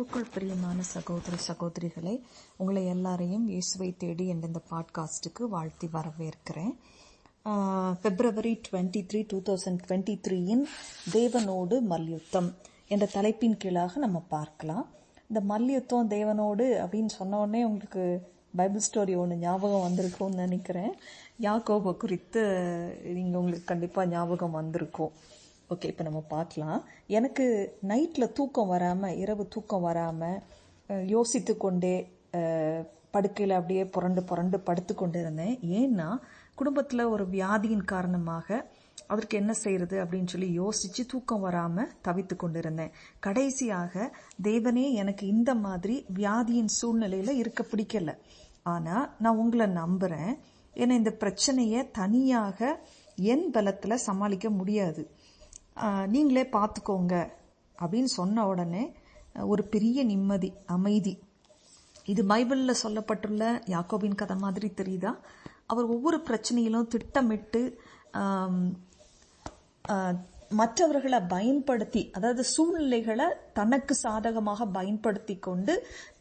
கர்த்தருக்குள் பிரியமான சகோதர சகோதரிகளை உங்களை எல்லாரையும் இயேசுவை தேடி என்ற இந்த பாட்காஸ்ட்டுக்கு வாழ்த்தி வரவேற்கிறேன். February twenty three two thousand twenty த்ரீயின் தேவனோடு மல்யுத்தம் என்ற தலைப்பின் கீழாக நம்ம பார்க்கலாம். இந்த மல்யுத்தம் தேவனோடு அப்படின்னு சொன்ன உடனே உங்களுக்கு பைபிள் ஸ்டோரி ஒன்று ஞாபகம் வந்திருக்கும்னு நினைக்கிறேன். யாக்கோபை குறித்து நீங்கள் உங்களுக்கு கண்டிப்பாக ஞாபகம் வந்திருக்கும். ஓகே இப்போ நம்ம பார்க்கலாம். எனக்கு நைட்டில் தூக்கம் வராமல் இரவு தூக்கம் வராமல் யோசித்து கொண்டே படுக்கையில் அப்படியே புரண்டு புரண்டு படுத்து கொண்டு இருந்தேன் ஏன்னா குடும்பத்தில் ஒரு வியாதியின் காரணமாக அதற்கு என்ன செய்யறது அப்படின்னு சொல்லி யோசிச்சு தூக்கம் வராமல் தவித்து கொண்டிருந்தேன். கடைசியாக தேவனே எனக்கு இந்த மாதிரி வியாதியின் சூழ்நிலையில் இருக்க பிடிக்கல. ஆனால் நான் உங்களை நம்புகிறேன் ஏன்னா இந்த பிரச்சனையை தனியாக என் பலத்தில் சமாளிக்க முடியாது. நீங்களே பார்த்துக்கோங்க அப்படின்னு சொன்ன உடனே ஒரு பெரிய நிம்மதி அமைதி. இது பைபிளில் சொல்லப்பட்டுள்ள யாக்கோபின் கதை மாதிரி தெரியுதா? அவர் ஒவ்வொரு பிரச்சனையிலும் திட்டமிட்டு மற்றவர்களை பயன்படுத்தி அதாவது சூழ்நிலைகளை தனக்கு சாதகமாக பயன்படுத்தி கொண்டு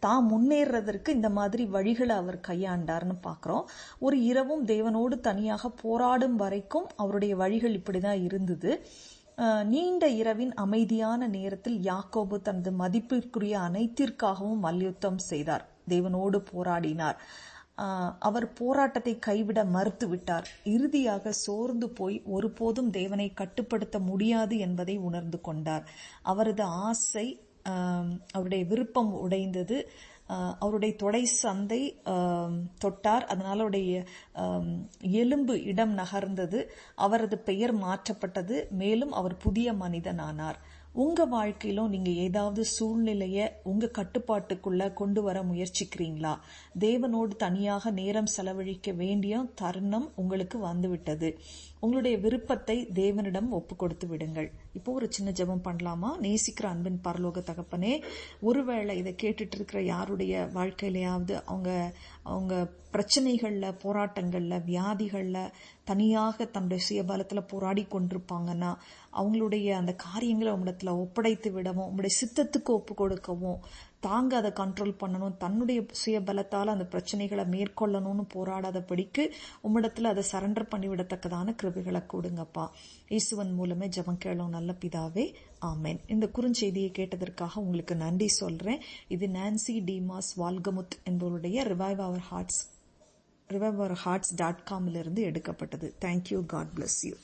தான் முன்னேறதற்கு இந்த மாதிரி வழிகளை அவர் கையாண்டார்னு பார்க்குறோம். ஒரு இரவும் தேவனோடு தனியாக போராடும் வரைக்கும் அவருடைய வழிகள் இப்படி தான் இருந்தது. நீண்ட இரவின் அமைதியான நேரத்தில் யாக்கோபு தனது மதிப்பிற்குரிய அனைத்திற்காகவும் மல்யுத்தம் செய்தார். தேவனோடு போராடினார். அவர் போராட்டத்தை கைவிட மறுத்துவிட்டார் இறுதியாக சோர்ந்து போய் ஒருபோதும் தேவனை கட்டுப்படுத்த முடியாது என்பதை உணர்ந்து கொண்டார். அவரது ஆசை அவருடைய விருப்பம் உடைந்தது. அவருடைய தொடை சந்தை தொட்டார். அதனால அவருடைய எலும்பு இடம் நகர்ந்தது. அவரது பெயர் மாற்றப்பட்டது. மேலும் அவர் புதிய மனிதனானார். உங்க வாழ்க்கையிலும் நீங்க ஏதாவது சூழ்நிலைய உங்க கட்டுப்பாட்டுக்குள்ள கொண்டு வர முயற்சிக்கிறீங்களா? தேவனோடு தனியாக நேரம் செலவழிக்க வேண்டிய தருணம் உங்களுக்கு வந்துவிட்டது. உங்களுடைய விருப்பத்தை தேவனிடம் ஒப்பு கொடுத்து விடுங்கள். இப்போ ஒரு சின்ன ஜெபம் பண்ணலாமா? நேசிக்கிற அன்பின் பரலோக தகப்பனே ஒருவேளை இதை கேட்டுட்டு இருக்கிற யாருடைய வாழ்க்கையிலையாவது அவங்க அவங்க பிரச்சனைகளில் போராட்டங்களில் வியாதிகளில் தனியாக தன்னுடைய சுயபலத்தில் போராடி கொண்டிருப்பாங்கன்னா அவங்களுடைய அந்த காரியங்களை உம்மிடத்தில் ஒப்படைத்து விடவும் உங்களுடைய சித்தத்துக்கு ஒப்பு கொடுக்கவும் தாங்க அதை கண்ட்ரோல் பண்ணணும். தன்னுடைய சுயபலத்தால் அந்த பிரச்சனைகளை மேற்கொள்ளணும்னு போராடாதபடிக்கு உம்மிடத்தில் அதை சரண்டர் பண்ணிவிடத்தக்கதான கிருபிகளை கொடுங்கப்பா. இயேசுவன் மூலமே ஜபம் கேளும் நல்ல பிதாவே ஆமேன். இந்த குறுஞ்செய்தியை கேட்டதற்காக உங்களுக்கு நன்றி சொல்றேன். இது நான்சி டிமாஸ் வால்கமுத் என்பவருடைய revive our hearts revive our hearts dot காமிலிருந்து எடுக்கப்பட்டது. Thank you God bless you